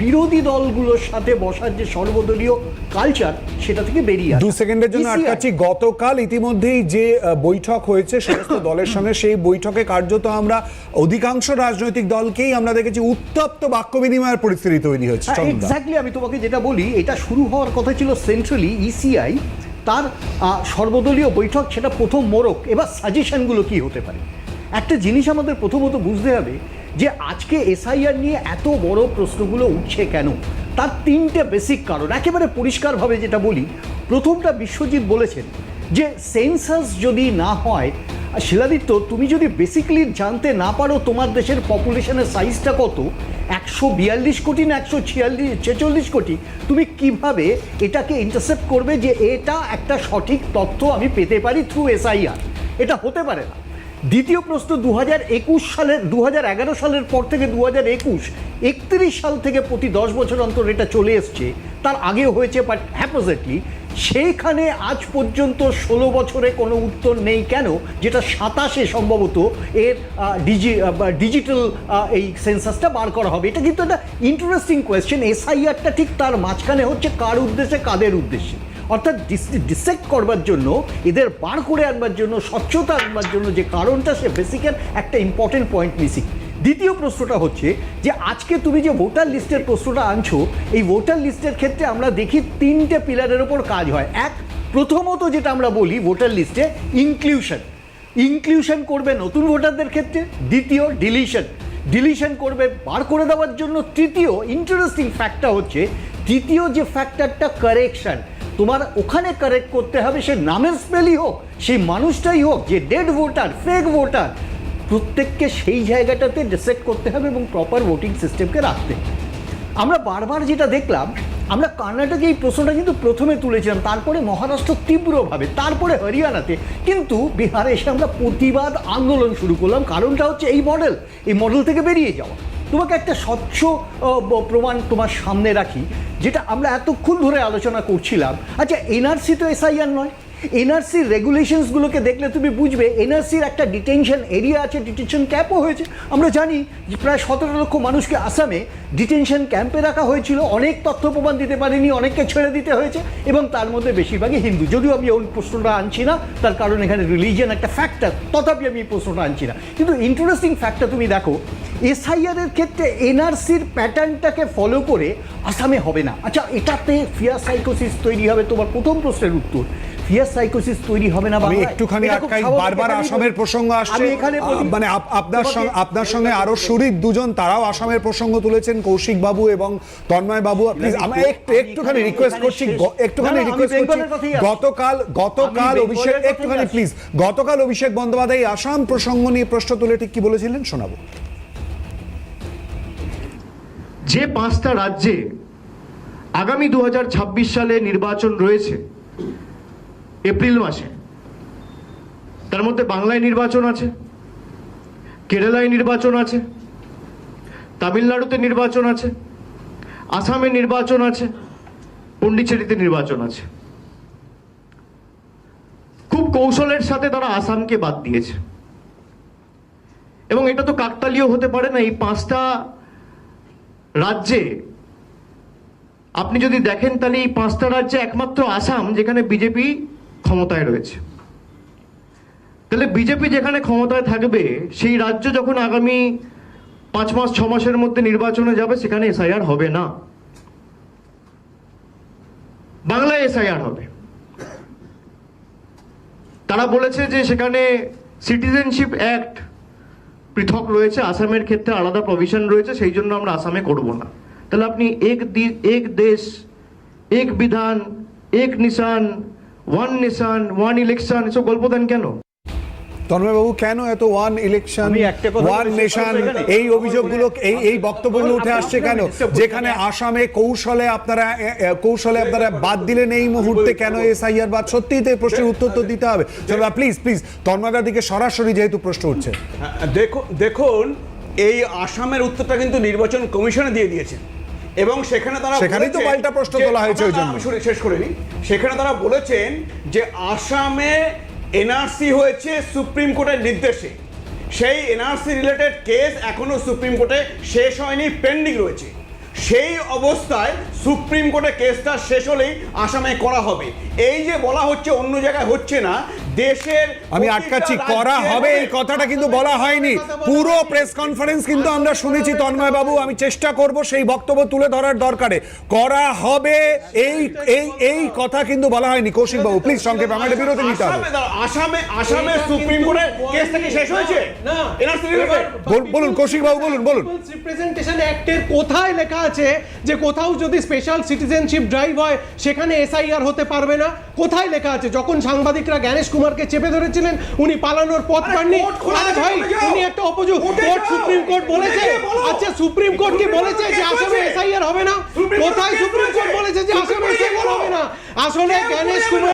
বিরোধী দলগুলোর সাথে বসার যে সর্বদলীয় কালচার সেটা থেকে বেরিয়ে দু সেকেন্ডের জন্য আটকাচ্ছি। গতকাল ইতিমধ্যেই যে বৈঠক হয়েছে সমস্ত দলের সঙ্গে সেই বৈঠকে কার্যত আমরা অধিকাংশ রাজনৈতিক দলকেই আমরা দেখেছি উত্তপ্ত বাক্য বিনিময়ের পরিস্থিতি তৈরি হয়েছে। এক্স্যাক্টলি আমি তোমাকে যেটা বলি এটা শুরু হওয়ার কথা ছিল সেন্ট্রালি ইসিআই তার সর্বদলীয় বৈঠক সেটা প্রথম মোড়ক। এবার সাজেশনগুলো কি হতে পারে? একটা জিনিস আমাদের প্রথমত বুঝতে হবে যে আজকে এসআইআর নিয়ে এত বড় প্রশ্নগুলো উঠছে কেন? তার তিনটে বেসিক কারণ। একেবারে পরিষ্কারভাবে যেটা বলি, প্রথমটা বিশ্বজিৎ বলেছেন যে সেন্সাস যদি না হয়, শিলাদিত্য, তুমি যদি বেসিক্যালি জানতে না পারো তোমার দেশের পপুলেশনের সাইজটা কত, একশো বিয়াল্লিশ কোটি না একশো ছিয়াল্লিশ, ছেচল্লিশ কোটি, তুমি কীভাবে এটাকে ইন্টারসেপ্ট করবে যে এটা একটা সঠিক তথ্য আমি পেতে পারি থ্রু এসআইআর এটা হতে পারে না। দ্বিতীয় প্রশ্ন দু একুশ সালের দু এগারো সালের পর থেকে দু হাজার একুশ, একত্রিশ সাল থেকে প্রতি দশ বছর অন্তর এটা চলে এসছে। তার আগে হয়েছে বাট হ্যাপোজেটলি সেইখানে আজ পর্যন্ত ষোলো বছরে কোনো উত্তর নেই কেন? যেটা সাতাশে সম্ভবত এর ডিজি ডিজিটাল এই সেন্সাসটা বার করা হবে। এটা কিন্তু একটা ইন্টারেস্টিং কোয়েশ্চেন এসআইআরটা ঠিক তার মাঝখানে হচ্ছে কার উদ্দেশ্যে, কাদের উদ্দেশ্যে? অর্থাৎ ডিসেক্ট করবার জন্য, এদের বার করে আনবার জন্য, স্বচ্ছতা আনবার জন্য যে কারণটা, সে বেসিক্যাল একটা ইম্পর্টেন্ট পয়েন্ট মিসিং দ্বিতীয় প্রশ্নটা হচ্ছে যে, আজকে তুমি যে ভোটার লিস্টের প্রশ্নটা আনছো, এই ভোটার লিস্টের ক্ষেত্রে আমরা দেখি তিনটে পিলারের ওপর কাজ হয়। এক, প্রথমত যেটা আমরা বলি ভোটার লিস্টে ইনক্লিউশন ইনক্লিউশন করবে নতুন ভোটারদের ক্ষেত্রে, দ্বিতীয় ডিলিশন ডিলিশন করবে বার করে দেওয়ার জন্য, তৃতীয় ইন্টারেস্টিং ফ্যাক্টর হচ্ছে, তৃতীয় যে ফ্যাক্টরটা কারেকশন তোমার ওখানে কারেক্ট করতে হবে, সে নামের স্পেলই হোক সেই মানুষটাই হোক, যে ডেড ভোটার ফেক ভোটার প্রত্যেককে সেই জায়গাটাতে ডিসেক্ট করতে হবে এবং প্রপার ভোটিং সিস্টেমকে রাখতে। আমরা বারবার যেটা দেখলাম, আমরা কর্ণাটকে এই প্রশ্নটা কিন্তু প্রথমে তুলেছিলাম, তারপরে মহারাষ্ট্র তীব্রভাবে, তারপরে হরিয়ানাতে কিন্তু বিহারে এসে আমরা প্রতিবাদ আন্দোলন শুরু করলাম, কারণটা হচ্ছে এই মডেল এই মডেল থেকে বেরিয়ে যাওয়া তোমাকে একটা স্বচ্ছ প্রমাণ তোমার সামনে রাখি, যেটা আমরা এতক্ষণ ধরে আলোচনা করছিলাম। আচ্ছা এনআরসি তো এসআইআর নয়। এনআরসির রেগুলেশনসগুলোকে দেখলে তুমি বুঝবে এনআরসির একটা ডিটেনশন এরিয়া আছে ডিটেনশন ক্যাম্পও হয়েছে। আমরা জানি যে প্রায় সতেরো লক্ষ মানুষকে আসামে ডিটেনশন ক্যাম্পে রাখা হয়েছিল। অনেক তথ্য প্রমাণ দিতে পারেনি, অনেককে ছেড়ে দিতে হয়েছে, এবং তার মধ্যে বেশিরভাগই হিন্দু। যদিও আমি ওই প্রশ্নটা আনছি না, তার কারণ এখানে রিলিজিয়ান একটা ফ্যাক্টর তথাপি আমি এই প্রশ্নটা আনছি না। কিন্তু ইন্টারেস্টিং ফ্যাক্টর তুমি দেখো এসআইআর এর ক্ষেত্রে এনআরসির প্যাটার্নটাকে ফলো করে আসামে হবে না। আচ্ছা এটাতে ফিয়ার সাইকোসিস তৈরি হবে? তোমার প্রথম প্রশ্নের উত্তর ফিয়ার সাইকোসিস তৈরি হবে না আমি একটুখানি আটকাই বারবার আসামের প্রসঙ্গ আসছে। এখানে মানে আপনার সঙ্গে আপনার সঙ্গে আরও দুজন তারাও আসামের প্রসঙ্গ তুলেছেন কৌশিক বাবু এবং তন্ময় বাবু প্লিজ আমি একটু একটুখানি রিকোয়েস্ট করছি একটুখানি রিকোয়েস্ট করছি। গতকাল গতকাল অভিষেক একটুখানি প্লিজ গতকাল অভিষেক বন্দ্যোপাধ্যায় আসাম প্রসঙ্গ নিয়ে প্রশ্ন তুলে ঠিক কি বলেছিলেন? শোনাবো। যে পাঁচটা রাজ্যে আগামী দু হাজার ছাব্বিশ সালে নির্বাচন রয়েছে, এপ্রিল মাসে, তার মধ্যে বাংলায় নির্বাচন আছে, কেরালায় নির্বাচন আছে, তামিলনাড়ুতে নির্বাচন আছে, আসামে নির্বাচন আছে, পন্ডিচেরিতে নির্বাচন আছে। খুব কৌশলের সাথে তারা আসামকে বাদ দিয়েছে। এবং এটা তো কাকতালীয় হতে পারে না, এই পাঁচটা রাজ্যে, আপনি যদি দেখেন তাহলে এই পাঁচটা রাজ্যে একমাত্র আসাম যেখানে বিজেপি ক্ষমতায় রয়েছে। তাহলে বিজেপি যেখানে ক্ষমতায় থাকবে, সেই রাজ্য যখন আগামী পাঁচ মাস, ছ মাসের মধ্যে নির্বাচনে যাবে, সেখানে এসআইআর হবে না। বাংলায় এসআইআর হবে। তারা বলেছে যে সেখানে সিটিজেনশিপ অ্যাক্ট পৃথক রয়েছে, আসামের ক্ষেত্রে আলাদা প্রভিশন রয়েছে, সেই জন্য আমরা আসামে করব না। তাহলে আপনি এক এক দেশ, এক বিধান, এক নিশান ওয়ান নিশান ওয়ান ইলেকশন এসব গল্প দেন কেন? তন্ময় বাবু কেন এত ওয়ান ইলেকশন ওয়ান নেশন এই অভিযোগগুলো এই এই বক্তব্যগুলো উঠে আসছে কেন যেখানে আসামে কৌশলে আপনারা কৌশলে আপনারা বাদ দিলেন এই মুহূর্তে কেন এসআইআর বাদ সত্যিই তো এই প্রশ্নের উত্তর তো দিতে হবে চলো প্লিজ প্লিজ তন্ময়দার দিকে সরাসরি যেহেতু প্রশ্ন উঠছে হ্যাঁ, দেখুন দেখুন এই আসামের উত্তরটা কিন্তু নির্বাচন কমিশনে দিয়ে দিয়েছেন এবং সেখানে তারা সেখানেই তো পাল্টা প্রশ্ন তোলা হয়েছে ওই জন্য। আমি শুনে শেষ করিনি সেখানে তারা বলেছেন যে আসামে এনআরসি হয়েছে সুপ্রিম কোর্টের নির্দেশে। সেই এনআরসি রিলেটেড কেস এখনও সুপ্রিম কোর্টে শেষ হয়নি পেন্ডিং রয়েছে। সেই অবস্থায় সুপ্রিম কোর্টে কেসটা শেষ হলেই আসামে করা হবে। এই যে বলা হচ্ছে অন্য জায়গায় হচ্ছে না দেশের আমি আটকাচ্ছি করা হবে এই কথাটা কিন্তু বলা হয়নি। পুরো প্রেস কনফারেন্স কিন্তু আমরা শুনেছি তন্ময় বাবু আমি চেষ্টা করব সেই বক্তব্য তুলে ধরার দরকারে। করা হবে এই এই এই কথা কিন্তু বলা হয়নি। কৌশিক বাবু প্লিজ সংক্ষেপে আমাকে বিরতি নিতে হবে। আসামে আসামে সুপ্রিম কোর্টের বলা- কেসটা শেষ হয়েছে? না বলুন, কৌশিক বাবু, বলুন, বলুন। রিপ্রেজেন্টেশন অ্যাক্টের কোথায় লেখা আছে যে কোথাও যদি স্পেশাল সিটিজেনশিপ ড্রাইভ হয় সেখানে এসআইআর হতে পারবে না? কোথায় লেখা আছে? যখন সাংবাদিকরা জ্ঞানেশ কুমারকে চেপে ধরেছিলেন উনি পালানোর পথ পাননি। আরে ভাই উনি একটা অপযুক্ত কোর্টে সুপ্রিম কোর্ট বলেছে বলো। আচ্ছা সুপ্রিম কোর্ট কি বলেছে যে আসলে আসামে। এসআইআর হবে না? কোথায় সুপ্রিম কোর্ট বলেছে যে আসলে আসামে এসআইআর হবে না? আসলে গণেশ জ্ঞানেশ কুমার